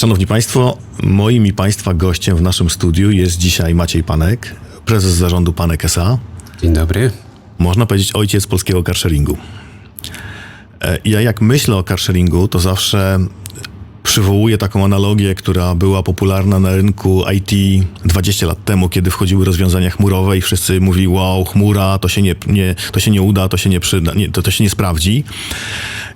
Szanowni Państwo, moim i Państwa gościem w naszym studiu jest dzisiaj Maciej Panek, prezes zarządu Panek S.A. Dzień dobry. Można powiedzieć ojciec polskiego carsharingu. E, Ja jak myślę o carsharingu, to zawsze przywołuję taką analogię, która była popularna na rynku IT 20 lat temu, kiedy wchodziły rozwiązania chmurowe i wszyscy mówili, wow, chmura, to się nie, nie, to się nie uda, to się nie przyda, nie, to, to się nie sprawdzi.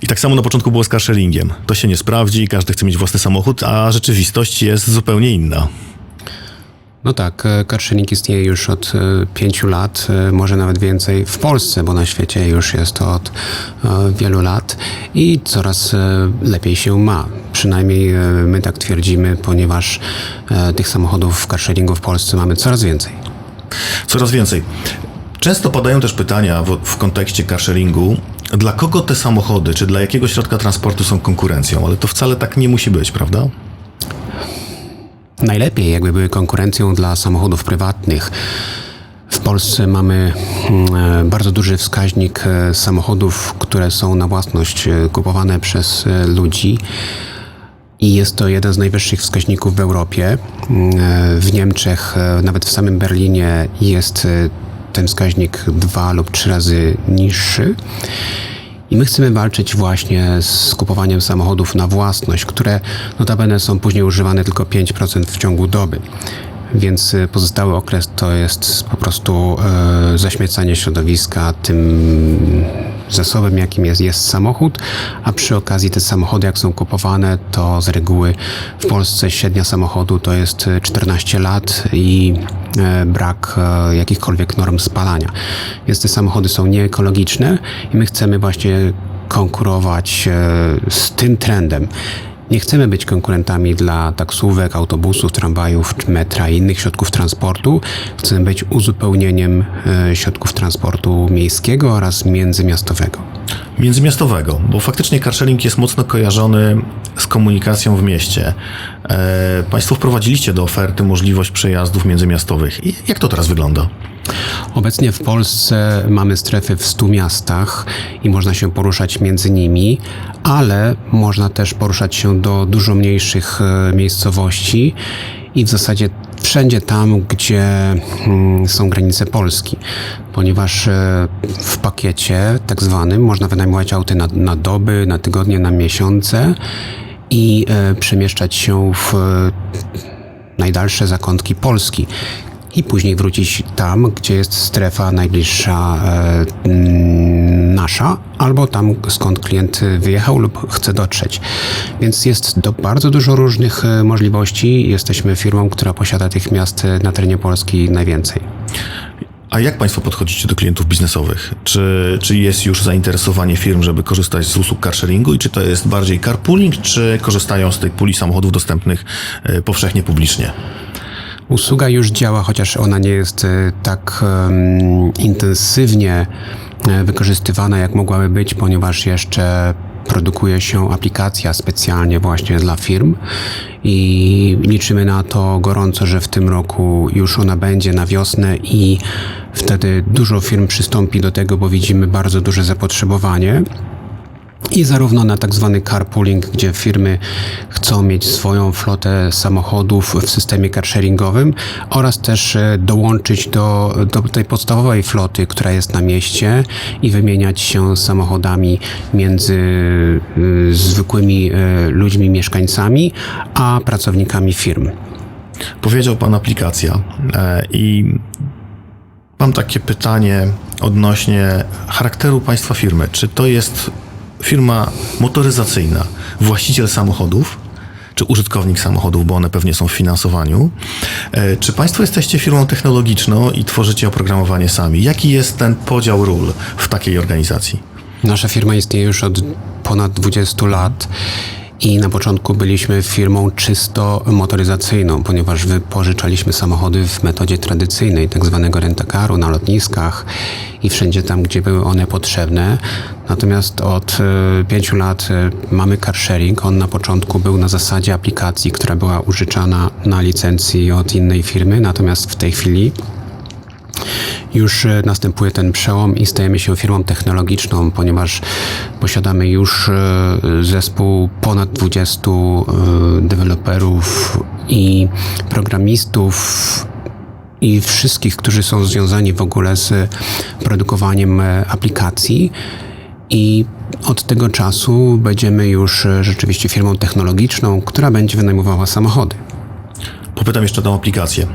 I tak samo na początku było z carsharingiem. To się nie sprawdzi, każdy chce mieć własny samochód, a rzeczywistość jest zupełnie inna. No tak, e, carsharing istnieje już od e, pięciu lat, e, może nawet więcej w Polsce, bo na świecie już jest to od wielu lat i coraz lepiej się ma. Przynajmniej e, my tak twierdzimy, ponieważ e, tych samochodów w carsharingu w Polsce mamy coraz więcej. Coraz więcej. Często padają też pytania w, w kontekście carsharingu, dla kogo te samochody, czy dla jakiego środka transportu są konkurencją, ale to wcale tak nie musi być, prawda? Najlepiej, jakby były konkurencją dla samochodów prywatnych. W Polsce mamy mm, e, bardzo duży wskaźnik samochodów, które są na własność kupowane przez ludzi. I jest to jeden z najwyższych wskaźników w Europie. Mm, e, W Niemczech, e, nawet w samym Berlinie, jest e, ten wskaźnik dwa lub trzy razy niższy. I my chcemy walczyć właśnie z kupowaniem samochodów na własność, które notabene są później używane tylko 5% w ciągu doby. Więc pozostały okres to jest po prostu e, zaśmiecanie środowiska tym zasobem, jakim jest, jest samochód, a przy okazji te samochody, jak są kupowane, to z reguły w Polsce średnia samochodu to jest y, 14 lat i e, brak e, jakichkolwiek norm spalania. Więc te samochody są nieekologiczne i my chcemy właśnie konkurować e, z tym trendem. Nie chcemy być konkurentami dla taksówek, autobusów, tramwajów, metra i innych środków transportu. Chcemy być uzupełnieniem e, środków transportu miejskiego oraz międzymiastowego. Międzymiastowego, bo faktycznie carsharing jest mocno kojarzony z komunikacją w mieście. E, państwo wprowadziliście do oferty możliwość przejazdów międzymiastowych. I jak to teraz wygląda? Obecnie w Polsce mamy strefy w 100 miastach i można się poruszać między nimi, ale można też poruszać się do dużo mniejszych e, miejscowości i w zasadzie wszędzie tam, gdzie mm, są granice Polski, ponieważ e, w pakiecie tak zwanym można wynajmować auty na, na doby, na tygodnie, na miesiące i e, przemieszczać się w e, najdalsze zakątki Polski i później wrócić tam, gdzie jest strefa najbliższa e, nasza, albo tam, skąd klient wyjechał lub chce dotrzeć. Więc jest do bardzo dużo różnych e, możliwości. Jesteśmy firmą, która posiada tych miast na terenie Polski najwięcej. A jak Państwo podchodzicie do klientów biznesowych? Czy, czy jest już zainteresowanie firm, żeby korzystać z usług carsharingu i czy to jest bardziej carpooling, czy korzystają z tej puli samochodów dostępnych e, powszechnie, publicznie? Usługa już działa, chociaż ona nie jest e, tak em, intensywnie e, wykorzystywana, jak mogłaby być, ponieważ jeszcze produkuje się aplikacja specjalnie właśnie dla firm i liczymy na to gorąco, że w tym roku już ona będzie na wiosnę i wtedy dużo firm przystąpi do tego, bo widzimy bardzo duże zapotrzebowanie. I zarówno na tak zwany carpooling, gdzie firmy chcą mieć swoją flotę samochodów w systemie carsharingowym oraz też e, dołączyć do, do tej podstawowej floty, która jest na mieście i wymieniać się samochodami między e, zwykłymi e, ludźmi, mieszkańcami, a pracownikami firm. Powiedział Pan aplikacja i mam takie pytanie odnośnie charakteru Państwa firmy. Czy to jest firma motoryzacyjna, właściciel samochodów, czy użytkownik samochodów, bo one pewnie są w finansowaniu? E, Czy Państwo jesteście firmą technologiczną i tworzycie oprogramowanie sami? Jaki jest ten podział ról w takiej organizacji? Nasza firma istnieje już od ponad 20 lat i na początku byliśmy firmą czysto motoryzacyjną, ponieważ wypożyczaliśmy samochody w metodzie tradycyjnej, tak zwanego rentakaru na lotniskach i wszędzie tam, gdzie były one potrzebne. Natomiast od e, pięciu lat e, mamy car sharing. On na początku był na zasadzie aplikacji, która była użyczana na licencji od innej firmy, natomiast w tej chwili już e, następuje ten przełom i stajemy się firmą technologiczną, ponieważ posiadamy już e, zespół ponad 20 e, deweloperów i programistów i wszystkich, którzy są związani w ogóle z produkowaniem aplikacji. I od tego czasu będziemy już rzeczywiście firmą technologiczną, która będzie wynajmowała samochody. Popytam jeszcze o tą aplikację.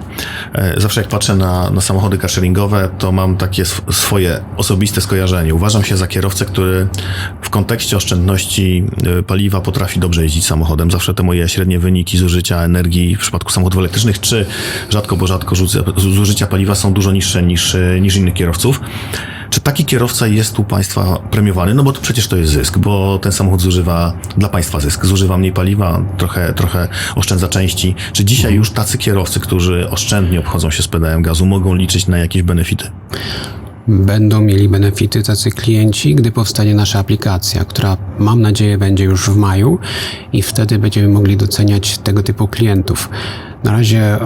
E, Zawsze jak patrzę na, na samochody carsharingowe, to mam takie sw- swoje osobiste skojarzenie. Uważam się za kierowcę, który w kontekście oszczędności e, paliwa potrafi dobrze jeździć samochodem. Zawsze te moje średnie wyniki zużycia energii w przypadku samochodów elektrycznych, czy rzadko, bo rzadko zużycia- paliwa są dużo niższe niż, e, niż innych kierowców. Czy taki kierowca jest u Państwa premiowany? No bo to przecież to jest zysk, bo ten samochód zużywa dla Państwa zysk. Zużywa mniej paliwa, trochę, trochę oszczędza części. Czy dzisiaj już tacy kierowcy, którzy oszczędnie obchodzą się z pedałem gazu, mogą liczyć na jakieś benefity? Będą mieli benefity tacy klienci, gdy powstanie nasza aplikacja, która mam nadzieję będzie już w maju i wtedy będziemy mogli doceniać tego typu klientów. Na razie e,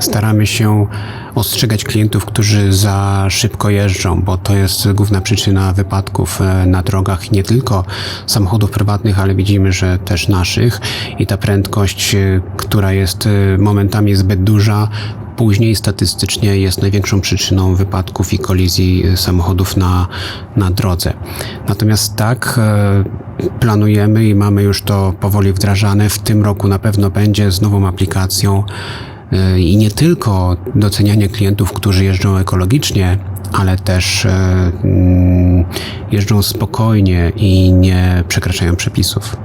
staramy się ostrzegać klientów, którzy za szybko jeżdżą, bo to jest główna przyczyna wypadków e, na drogach nie tylko samochodów prywatnych, ale widzimy, że też naszych i ta prędkość, e, która jest e, momentami zbyt duża, później statystycznie jest największą przyczyną wypadków i kolizji samochodów na, na drodze. Natomiast tak, planujemy i mamy już to powoli wdrażane. W tym roku na pewno będzie z nową aplikacją i nie tylko docenianie klientów, którzy jeżdżą ekologicznie, ale też e, mm, jeżdżą spokojnie i nie przekraczają przepisów.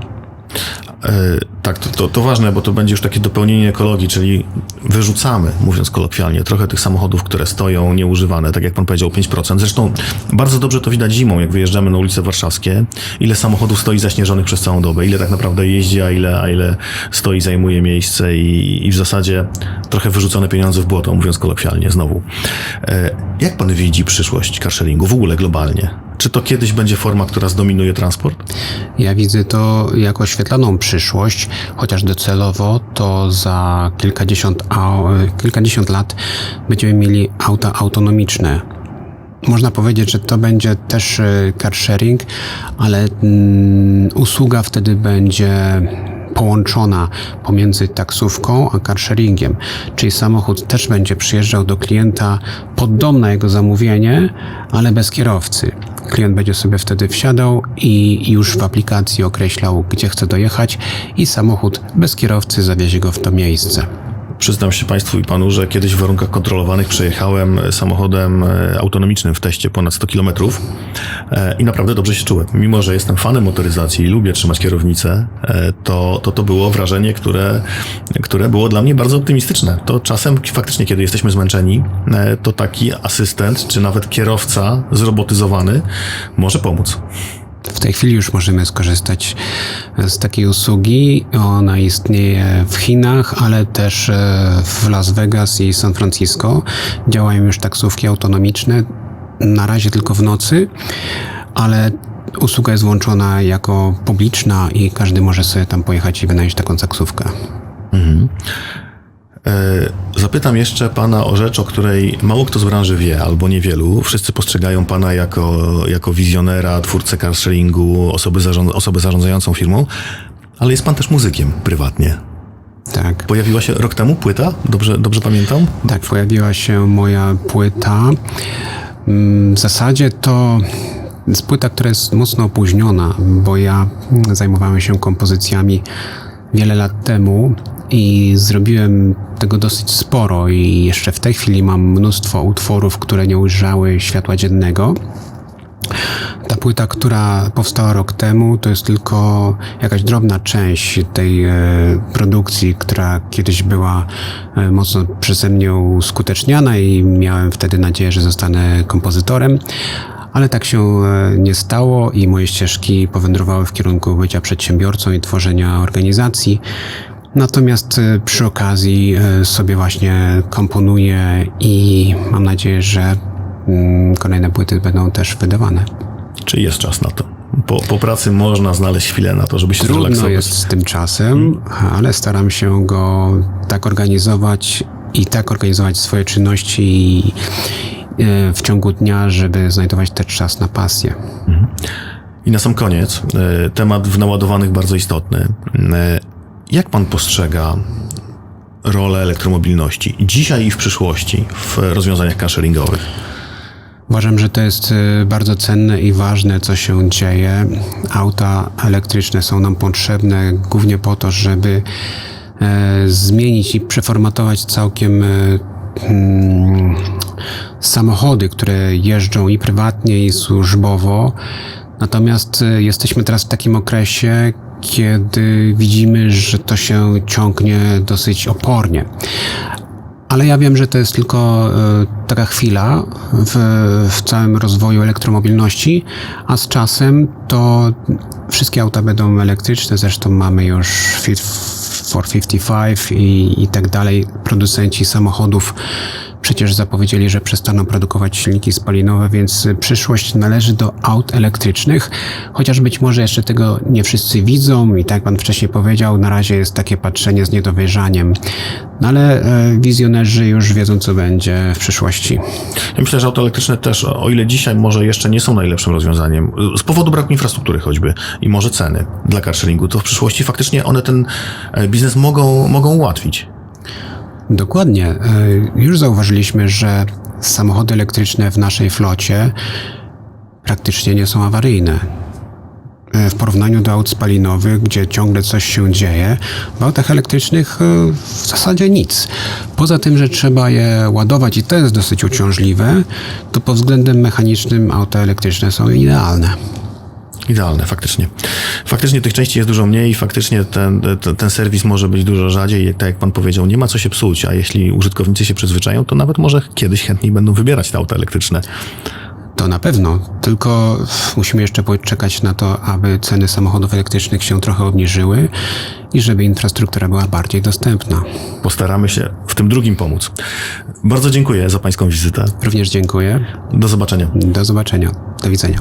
Tak, to, to, to ważne, bo to będzie już takie dopełnienie ekologii, czyli wyrzucamy, mówiąc kolokwialnie, trochę tych samochodów, które stoją nieużywane, tak jak pan powiedział, 5%. Zresztą bardzo dobrze to widać zimą, jak wyjeżdżamy na ulice warszawskie, ile samochodów stoi zaśnieżonych przez całą dobę, ile tak naprawdę jeździ, a ile, a ile stoi, zajmuje miejsce i, i w zasadzie trochę wyrzucone pieniądze w błoto, mówiąc kolokwialnie, znowu. E, Jak pan widzi przyszłość carsharingu w ogóle globalnie? Czy to kiedyś będzie forma, która zdominuje transport? Ja widzę to jako świetlaną przyszłość, chociaż docelowo to za kilkadziesiąt, kilkadziesiąt lat będziemy mieli auta autonomiczne. Można powiedzieć, że to będzie też e, car sharing, ale mm, usługa wtedy będzie połączona pomiędzy taksówką a carsharingiem, czyli samochód też będzie przyjeżdżał do klienta pod dom na jego zamówienie, ale bez kierowcy. Klient będzie sobie wtedy wsiadał i już w aplikacji określał, gdzie chce dojechać i samochód bez kierowcy zawiezie go w to miejsce. Przyznam się Państwu i Panu, że kiedyś w warunkach kontrolowanych przejechałem samochodem e, autonomicznym w teście ponad 100 km i naprawdę dobrze się czułem. Mimo, że jestem fanem motoryzacji i lubię trzymać kierownicę, e, to to, to było wrażenie, które, które było dla mnie bardzo optymistyczne. To czasem faktycznie, kiedy jesteśmy zmęczeni, e, to taki asystent czy nawet kierowca zrobotyzowany może pomóc. W tej chwili już możemy skorzystać z takiej usługi. Ona istnieje w Chinach, ale też e, w Las Vegas i San Francisco. Działają już taksówki autonomiczne, na razie tylko w nocy, ale usługa jest włączona jako publiczna i każdy może sobie tam pojechać i wynająć taką taksówkę. E, Zapytam jeszcze pana o rzecz, o której mało kto z branży wie, albo niewielu. Wszyscy postrzegają pana jako, jako wizjonera, twórcę carsharingu, osoby, zarząd, osobę zarządzającą firmą, ale jest pan też muzykiem prywatnie. Tak. Pojawiła się rok temu płyta, dobrze, dobrze pamiętam? Tak, pojawiła się moja płyta. Mm, W zasadzie to jest płyta, która jest mocno opóźniona, bo ja zajmowałem się kompozycjami wiele lat temu i zrobiłem tego dosyć sporo i jeszcze w tej chwili mam mnóstwo utworów, które nie ujrzały światła dziennego. Ta płyta, która powstała rok temu, to jest tylko jakaś drobna część tej e, produkcji, która kiedyś była e, mocno przeze mnie uskuteczniana i miałem wtedy nadzieję, że zostanę kompozytorem. Ale tak się e, nie stało i moje ścieżki powędrowały w kierunku bycia przedsiębiorcą i tworzenia organizacji. Natomiast e, przy okazji e, sobie właśnie komponuję i mam nadzieję, że mm, kolejne płyty będą też wydawane. Czy jest czas na to? Po, po pracy można znaleźć chwilę na to, żeby się Trudno zrelaksować. jest z tym czasem, ale staram się go tak organizować i tak organizować swoje czynności i, w ciągu dnia, żeby znajdować ten czas na pasję. I na sam koniec, temat w naładowanych bardzo istotny. Jak pan postrzega rolę elektromobilności dzisiaj i w przyszłości w rozwiązaniach carsharingowych? Uważam, że to jest y, bardzo cenne i ważne, co się dzieje. Auta elektryczne są nam potrzebne głównie po to, żeby e, zmienić i przeformatować całkiem e, mm, samochody, które jeżdżą i prywatnie, i służbowo. Natomiast e, jesteśmy teraz w takim okresie, kiedy widzimy, że to się ciągnie dosyć opornie. Ale ja wiem, że to jest tylko e, taka chwila w, w całym rozwoju elektromobilności, a z czasem to wszystkie auta będą elektryczne. Zresztą mamy już Fit for 55 i, i tak dalej. Producenci samochodów przecież zapowiedzieli, że przestaną produkować silniki spalinowe, więc przyszłość należy do aut elektrycznych, chociaż być może jeszcze tego nie wszyscy widzą i tak jak pan wcześniej powiedział, na razie jest takie patrzenie z niedowierzaniem. No ale e, wizjonerzy już wiedzą, co będzie w przyszłości. Ja myślę, że auto elektryczne też, o ile dzisiaj może jeszcze nie są najlepszym rozwiązaniem, z powodu braku infrastruktury choćby i może ceny dla carsharingu, to w przyszłości faktycznie one ten e, biznes mogą, mogą ułatwić. Dokładnie. E, Już zauważyliśmy, że samochody elektryczne w naszej flocie praktycznie nie są awaryjne. E, W porównaniu do aut spalinowych, gdzie ciągle coś się dzieje, w autach elektrycznych e, w zasadzie nic. Poza tym, że trzeba je ładować i to jest dosyć uciążliwe, to pod względem mechanicznym auta elektryczne są idealne. Idealne, faktycznie. Faktycznie tych części jest dużo mniej i faktycznie ten, ten, ten serwis może być dużo rzadziej. Tak jak pan powiedział, nie ma co się psuć, a jeśli użytkownicy się przyzwyczają, to nawet może kiedyś chętniej będą wybierać te auta elektryczne. To na pewno, tylko musimy jeszcze poczekać na to, aby ceny samochodów elektrycznych się trochę obniżyły i żeby infrastruktura była bardziej dostępna. Postaramy się w tym drugim pomóc. Bardzo dziękuję za pańską wizytę. Również dziękuję. Do zobaczenia. Do zobaczenia. Do widzenia.